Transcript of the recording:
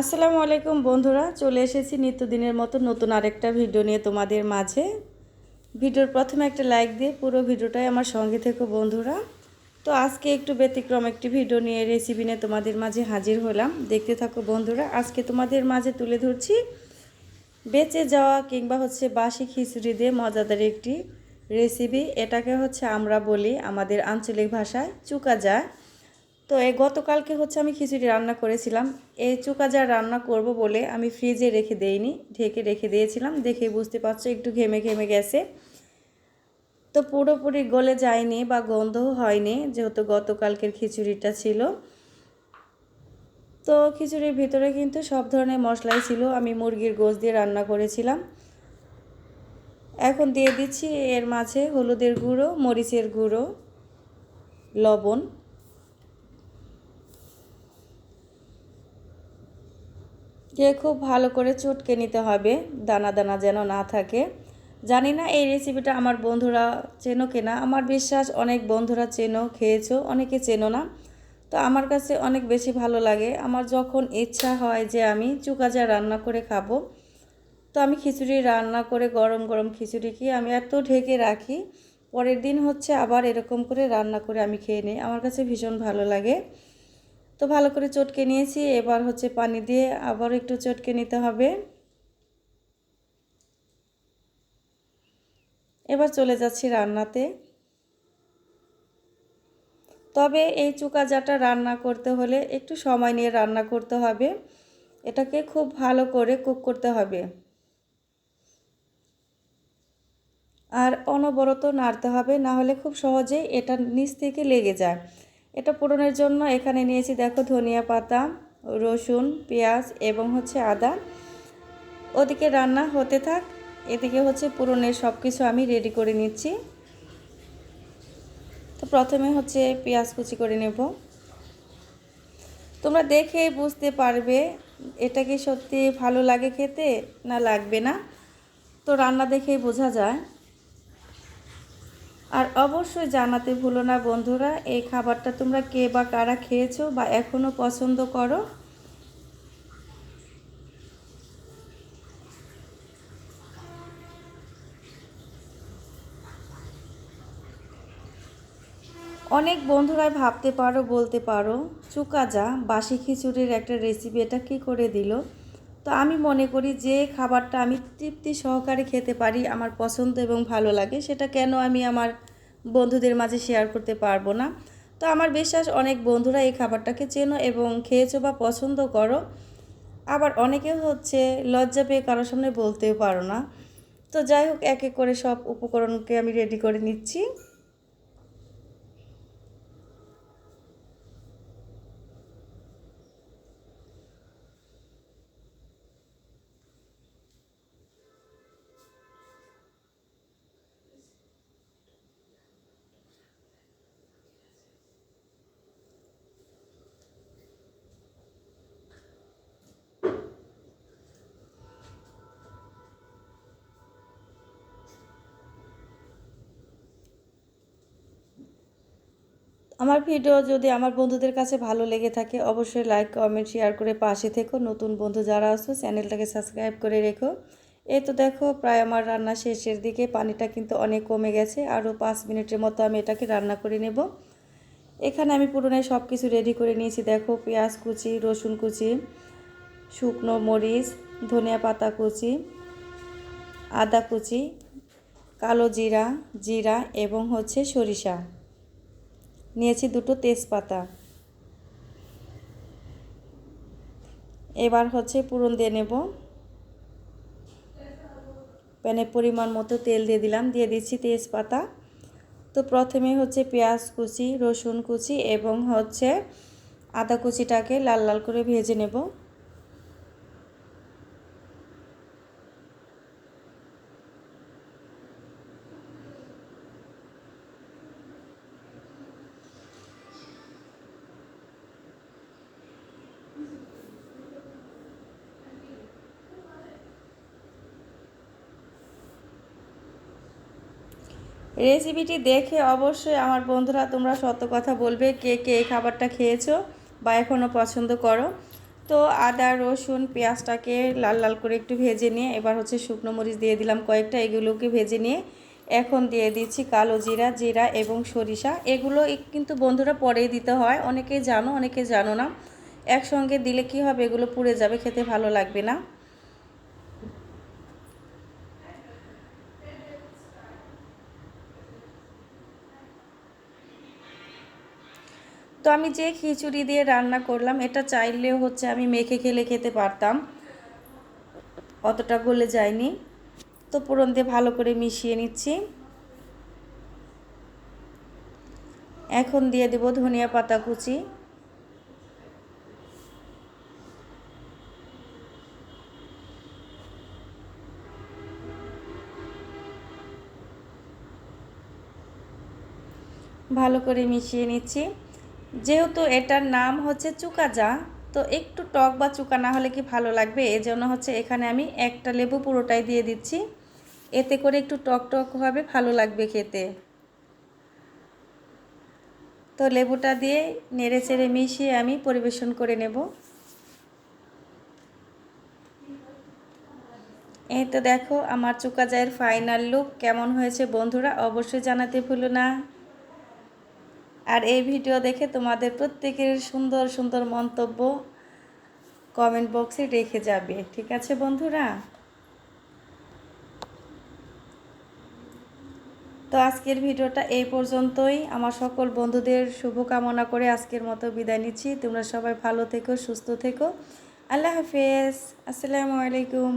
আসসালামু আলাইকুম বন্ধুরা, চলে এসেছি নিত্যদিনের মতো নতুন আরেকটা ভিডিও নিয়ে তোমাদের মাঝে। ভিডিওর প্রথমে একটা লাইক দিয়ে পুরো ভিডিওটাই আমার সঙ্গে থেকো বন্ধুরা। তো আজকে একটু ব্যতিক্রম একটি ভিডিও নিয়ে রেসিপি নিয়ে তোমাদের মাঝে হাজির হলাম। দেখতে থাকো বন্ধুরা, আজকে তোমাদের মাঝে তুলে ধরছি বেঁচে যাওয়া কিংবা হচ্ছে বাসি খিচুড়ি দিয়ে মজাদার একটি রেসিপি এটাকে হচ্ছে আমরা বলি আমাদের আঞ্চলিক ভাষায় চুকা যায়। তো এই গতকালকে হচ্ছে আমি খিচুড়ি রান্না করেছিলাম। এই চুকাজা রান্না করব বলে আমি ফ্রিজে রেখে দেইনি, ঢেকে রেখে দিয়েছিলাম। দেখে বুঝতে পারছ, একটু ঘেমে ঘেমে গেছে। তো পুরোপুরি গলে যায়নি বা গন্ধও হয়নি, যেহেতু গতকালকের খিচুড়িটা ছিল। তো খিচুড়ির ভিতরে কিন্তু সব ধরনের মশলাই ছিল। আমি মুরগির গোশ দিয়ে রান্না করেছিলাম। এখন দিয়ে দিচ্ছি এর মাঝে হলুদের গুঁড়ো, মরিচের গুঁড়ো, লবণ। দিয়ে খুব ভালো করে চটকে নিতে হবে, দানা দানা যেন না থাকে। জানি না এই রেসিপিটা আমার বন্ধুরা চেনো কেনা। আমার বিশ্বাস অনেক বন্ধুরা চেনো, খেয়েছো, অনেকে চেনো না। তো আমার কাছে অনেক বেশি ভালো লাগে। আমার যখন ইচ্ছা হয় যে আমি চুকাজা রান্না করে খাব, তো আমি খিচুড়ি রান্না করে গরম গরম খিচুড়ি কি আমি এত ঢেকে রাখি, পরের দিন হচ্ছে আবার এরকম করে রান্না করে আমি খেয়ে নিই। আমার কাছে ভীষণ ভালো লাগে। তো ভালো করে চটকে নিয়েছি। এবার হচ্ছে পানি দিয়ে আবার একটু চটকে নিতে হবে। এবার চলে যাচ্ছি রান্নাতে। তবে এই চুকা চুকাজাটা রান্না করতে হলে একটু সময় নিয়ে রান্না করতে হবে। এটাকে খুব ভালো করে কুক করতে হবে। আর অনবরত নাড়তে হবে, না হলে খুব সহজেই এটা নিচ থেকে লেগে যায়। এটা পূরণের জন্য এখানে নিয়েছি, দেখো, ধনিয়া পাতা, রসুন, পেঁয়াজ এবং হচ্ছে আদা। ওদিকে রান্না হতে থাক, এদিকে হচ্ছে পূরণের সব কিছু আমি রেডি করে নিচ্ছি। তো প্রথমে হচ্ছে পেঁয়াজ কুচি করে নেব। তোমরা দেখে বুঝতে পারবে এটা কি সত্যি ভালো লাগে খেতে না লাগবে না। তো রান্না দেখেই বোঝা যায়। আর অবশ্যই জানাতে ভুলো না বন্ধুরা, এই খাবারটা তোমরা কে বা কারা খেয়েছো বা এখনও পছন্দ করো। অনেক বন্ধুরাই ভাবতে পারো, বলতে পারো, চুকাজা বাসি খিচুড়ির একটা রেসিপি এটা কী করে দিল? তো আমি মনে করি যে খাবারটা আমি তৃপ্তি সহকারে খেতে পারি, আমার পছন্দ এবং ভালো লাগে, সেটা কেন আমি আমার বন্ধুদের মাঝে শেয়ার করতে পারব না। তো আমার বিশ্বাস অনেক বন্ধুরা এই খাবারটাকে চেনো এবং খেয়েছো বা পছন্দ করো। আবার অনেকে হচ্ছে লজ্জা পেয়ে কারোর সামনে বলতেও পারো না। তো যাই হোক, এক এক করে সব উপকরণকে আমি রেডি করে নিচ্ছি। আমার ভিডিও যদি আমার বন্ধুদের কাছে ভালো লেগে থাকে, অবশ্যই লাইক কমেন্ট শেয়ার করে পাশে থেকো। নতুন বন্ধু যারা আসো চ্যানেলটাকে সাবস্ক্রাইব করে রেখো। এই তো দেখো, প্রায় আমার রান্না শেষের দিকে। পানিটা কিন্তু অনেক কমে গেছে। আরও পাঁচ মিনিটের মতো আমি এটাকে রান্না করে নেব। এখানে আমি পুরোনো সব কিছু রেডি করে নিয়েছি। দেখো, পেঁয়াজ কুচি, রসুন কুচি, শুকনো মরিচ, ধনিয়া পাতা কুচি, আদা কুচি, কালো জিরা জিরা এবং হচ্ছে সরিষা। নিয়েছি দুটো তেজপাতা। এবার হচ্ছে পুরন দিয়ে নেব। প্যানে পরিমাণ মতো তেল দিয়ে দিলাম, দিয়ে দিচ্ছি তেজপাতা। তো প্রথমে হচ্ছে পেঁয়াজ কুচি, রসুন কুচি এবং হচ্ছে আদা কুচিটাকে লাল লাল করে ভেজে নেব। রেসিপিটি দেখে অবশ্যই আমার বন্ধুরা তোমরা সত্য কথা বলবে কে কে এই খাবারটা খেয়েছো বা এখনও পছন্দ করো। তো আদা, রসুন, পেঁয়াজটাকে লাল লাল করে একটু ভেজে নিয়ে এবার হচ্ছে শুকনো মরিচ দিয়ে দিলাম কয়েকটা, এগুলোকে ভেজে নিয়ে এখন দিয়ে দিচ্ছি কালো জিরা জিরা এবং সরিষা। এগুলো কিন্তু বন্ধুরা পরেই দিতে হয়, অনেকেই জানো, অনেকে জানো না। একসঙ্গে দিলে কি হবে? এগুলো পুড়ে যাবে, খেতে ভালো লাগবে না। তো আমি যে খিচুড়ি দিয়ে রান্না করলাম, এটা চাইলেও হচ্ছে আমি মেখে খেলে খেতে পারতাম। অতটা গলে যায়নি। তো পুরন দিয়ে ভালো করে মিশিয়ে নিচ্ছি। এখন দিয়ে দেব ধনিয়া পাতা কুচি। ভালো করে মিশিয়ে নিচ্ছি। যেহেতু এটার নাম হচ্ছে চুকাজা, তো একটু টক বা চুকা না হলে কি ভালো লাগবে? এজন্য হচ্ছে এখানে আমি একটা লেবু পুরোটাই দিয়ে দিচ্ছি। এতে করে একটু টক টক হবে, ভালো লাগবে খেতে। তো লেবুটা দিয়ে নেড়ে চেড়ে মিশিয়ে আমি পরিবেশন করে নেব। এই তো দেখো, আমার চুকা চুকাজায়ের ফাইনাল লুক কেমন হয়েছে বন্ধুরা? অবশ্যই জানাতে ভুলো না। আর এই ভিডিও দেখে তোমাদের প্রত্যেকের সুন্দর সুন্দর মন্তব্য কমেন্ট বক্সে রেখে যাবে, ঠিক আছে বন্ধুরা? তো আজকের ভিডিওটা এই পর্যন্তই। আমার সকল বন্ধুদের শুভকামনা করে আজকের মতো বিদায় নিচ্ছি। তোমরা সবাই ভালো থেকো, সুস্থ থেকো। আল্লাহ হাফেজ। আসসালামু আলাইকুম।